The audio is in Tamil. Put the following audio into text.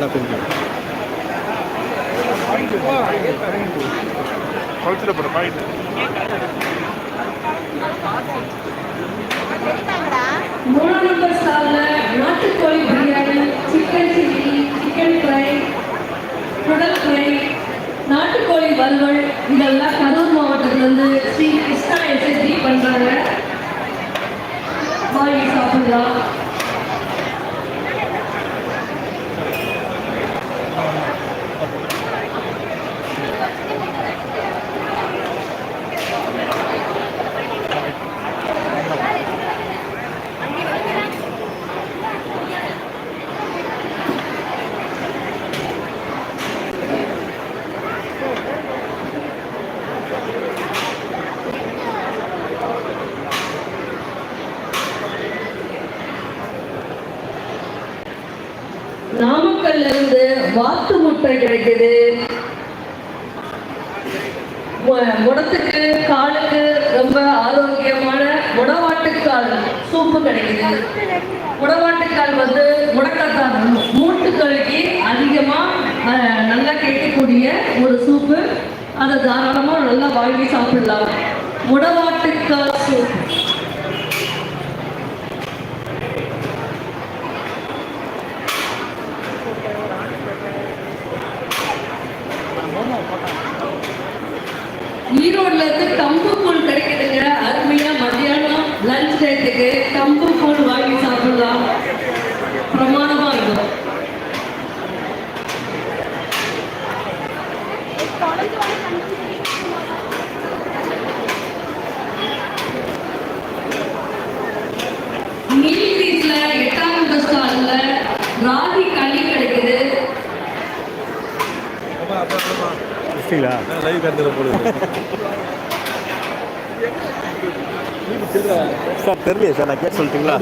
ఇలా కొంచెం நாட்டுக்கோழி biryani chicken chilli chicken fry குடல் ஃப்ரை நாட்டுக்கோழி வறுவல் இதெல்லாம் கரூர் மாவட்டத்தில் வந்து ஸ்ரீ கிருஷ்ணா எஸ்எஸ்பி பண்ணுறாங்க வாங்கி சாப்பிடலாம். நாமக்கல்ல இருந்து வாத்து முட்டை கிடைக்குது. மு- முடத்துக்கு காலுக்கு ரொம்ப ஆரோக்கியமான முடவாட்டுக்கால் சூப்பு கிடைக்குது. முடவாட்டுக்கால் வந்து முடக்கத்தான் மூட்டுக்களுக்கு அதிகமாக நல்லா கேட்கக்கூடிய ஒரு சூப்பு. அதை தாராளமாக நல்லா வாங்கி சாப்பிடலாம். முடவாட்டுக்கால் சூப். ஈரோட்ல இருந்து கம்பு கூழ் கிடைக்குதுங்க. அருமையா மத்தியானம் லஞ்ச் டைத்துக்கு கம்பு கூழ் வாங்கி சாப்பிடலாம் பிரமாணமா இருக்கும் நீல்கிரீஸ்ல எட்டாம் நம்பர் ஸ்டால்ல ராகி களி கிடைக்குது கிறிஸ்டிங்களா லைவ் கருத்துல போடுது சார் தெரியலையே சார் நான் கேட்டு சொல்லிட்டீங்களா?